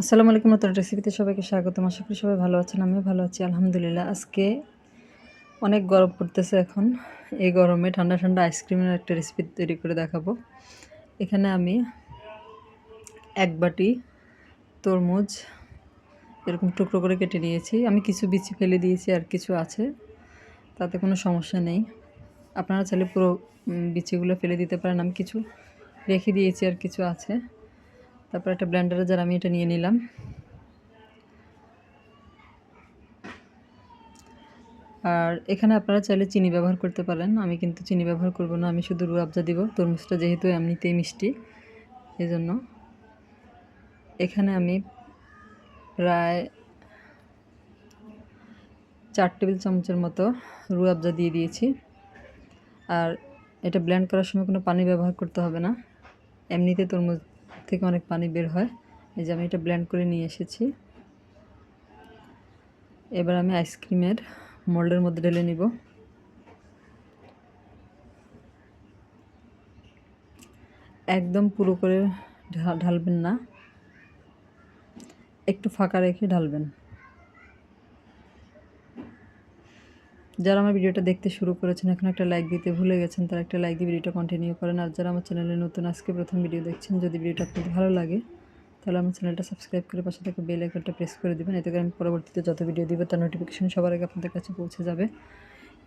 আসসালামু আলাইকুম, নতুন রেসিপিতে সবাইকে স্বাগতম। আশা করি সবাই ভালো আছেন, আমিও ভালো আছি, আলহামদুলিল্লাহ। আজকে অনেক গরম পড়তেছে এখন। এই গরমে ঠান্ডা ঠান্ডা আইসক্রিমের একটা রেসিপি তৈরি করে দেখাবো। এখানে আমি এক বাটি তরমুজ এরকম টুকরো করে কেটে নিয়েছি। আমি কিছু বিচি ফেলে দিয়েছি আর কিছু আছে, তাতে কোনো সমস্যা নেই। আপনারা চাইলে পুরো বিচিগুলো ফেলে দিতে পারেন। আমি কিছু রেখে দিয়েছি আর কিছু আছে। তারপর একটা ব্লেন্ডারে যার আমি এটা নিয়ে নিলাম। আর এখানে আপনারা চাইলে চিনি ব্যবহার করতে পারেন। আমি কিন্তু চিনি ব্যবহার করব না, আমি শুধু রুয়াবজা দিব। তরমুজটা যেহেতু এমনিতেই মিষ্টি এই জন্য এখানে আমি প্রায় চার টেবিল চামচের মতো রুয়াবজা দিয়ে দিয়েছি। আর এটা ব্লেন্ড করার সময় কোনো পানি ব্যবহার করতে হবে না। এমনিতে তরমুজ থেকে অনেক পানি বের হয়। এই যে আমি এটা ব্ল্যান্ড করে নিয়ে এসেছি। এবার আমি আইসক্রিমের মোল্ডের মধ্যে ঢেলে নিব। একদম পুরো করে ঢালবেন না। একটু ফাঁকা রেখে ঢালবেন। যারা আমার ভিডিওটা দেখতে শুরু করেছেন, এখন একটা লাইক দিতে ভুলে গেছেন, তারা একটা লাইক দিয়ে ভিডিওটা কন্টিনিউ করেন। আর যারা আমার চ্যানেলে নতুন, আজকে প্রথম ভিডিও দেখছেন, যদি ভিডিওটা আপনাদের ভালো লাগে, তাহলে আমার চ্যানেলটা সাবস্ক্রাইব করে পাশে থেকে বেল আইকনটা প্রেস করে দেবেন। এতে করে আমি পরবর্তীতে যত ভিডিও দিব, তার নোটিফিকেশন সবার আগে আপনাদের কাছে পৌঁছে যাবে।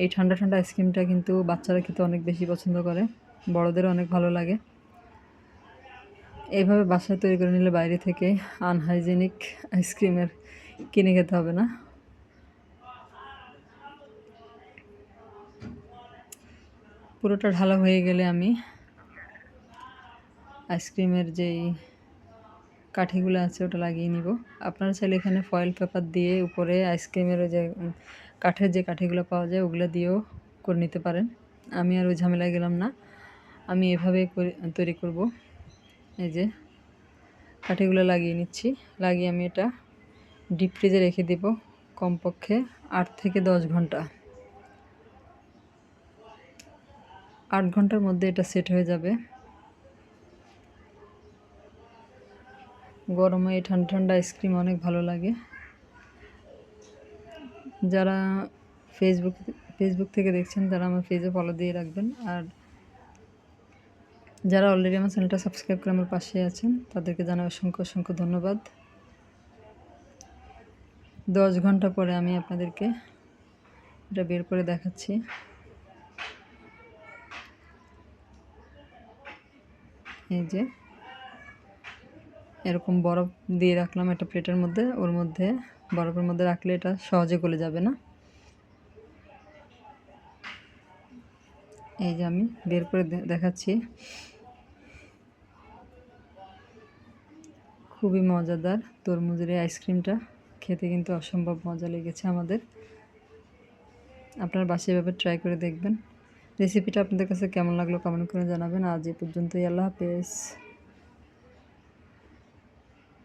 এই ঠান্ডা ঠান্ডা আইসক্রিমটা কিন্তু বাচ্চারা খেতে অনেক বেশি পছন্দ করে, বড়দেরও অনেক ভালো লাগে। এইভাবে বাসায় তৈরি করে নিলে বাইরে থেকে আনহাইজেনিক আইসক্রিমের কিনে খেতে হবে না। পুরোটা ঢালা হয়ে গেলে আমি আইসক্রিমের যেই কাঠিগুলো আছে ওটা লাগিয়ে নিব। আপনারা চাইলে এখানে ফয়েল পেপার দিয়ে উপরে আইসক্রিমের যে কাঠের যে কাঠিগুলো পাওয়া যায় ওগুলো দিয়েও করে নিতে পারেন। আমি আর ওই ঝামেলায় গেলাম না। আমি এভাবে তৈরি করব। এই যে কাঠিগুলো লাগিয়ে নিচ্ছি। লাগিয়ে আমি এটা ডিপ ফ্রিজে রেখে দেব কমপক্ষে আট থেকে দশ ঘণ্টা। আট ঘণ্টার মধ্যে এটা সেট হয়ে যাবে। গরমে এই ঠান্ডা ঠান্ডা আইসক্রিম অনেক ভালো লাগে। যারা ফেসবুক ফেসবুক থেকে দেখছেন, তারা আমার পেজে ফলো দিয়ে রাখবেন। আর যারা অলরেডি আমার চ্যানেলটা সাবস্ক্রাইব করে আমার পাশে আছেন, তাদেরকে জানাই অসংখ্য অসংখ্য ধন্যবাদ। দশ ঘণ্টা পরে আমি আপনাদেরকে এটা বের করে দেখাচ্ছি। এই যে। এরকম বরফ দিয়ে রাখলাম একটা প্লেটের মধ্যে, ওর মধ্যে, বরফের মধ্যে রাখলে এটা সহজে গলে যাবে না। এই যে আমি বের করে দেখাচ্ছি। খুবই মজাদার তরমুজের এই আইসক্রিমটা। খেতে কিন্তু অসম্ভব মজা লেগেছে আমাদের। আপনার বাসায় এভাবে ট্রাই করে দেখবেন। রেসিপিটা আপনাদের কাছে কেমন লাগল কমেন্ট করে জানাবেন। আজ এ পর্যন্তই আল্লাহ হাফেজ।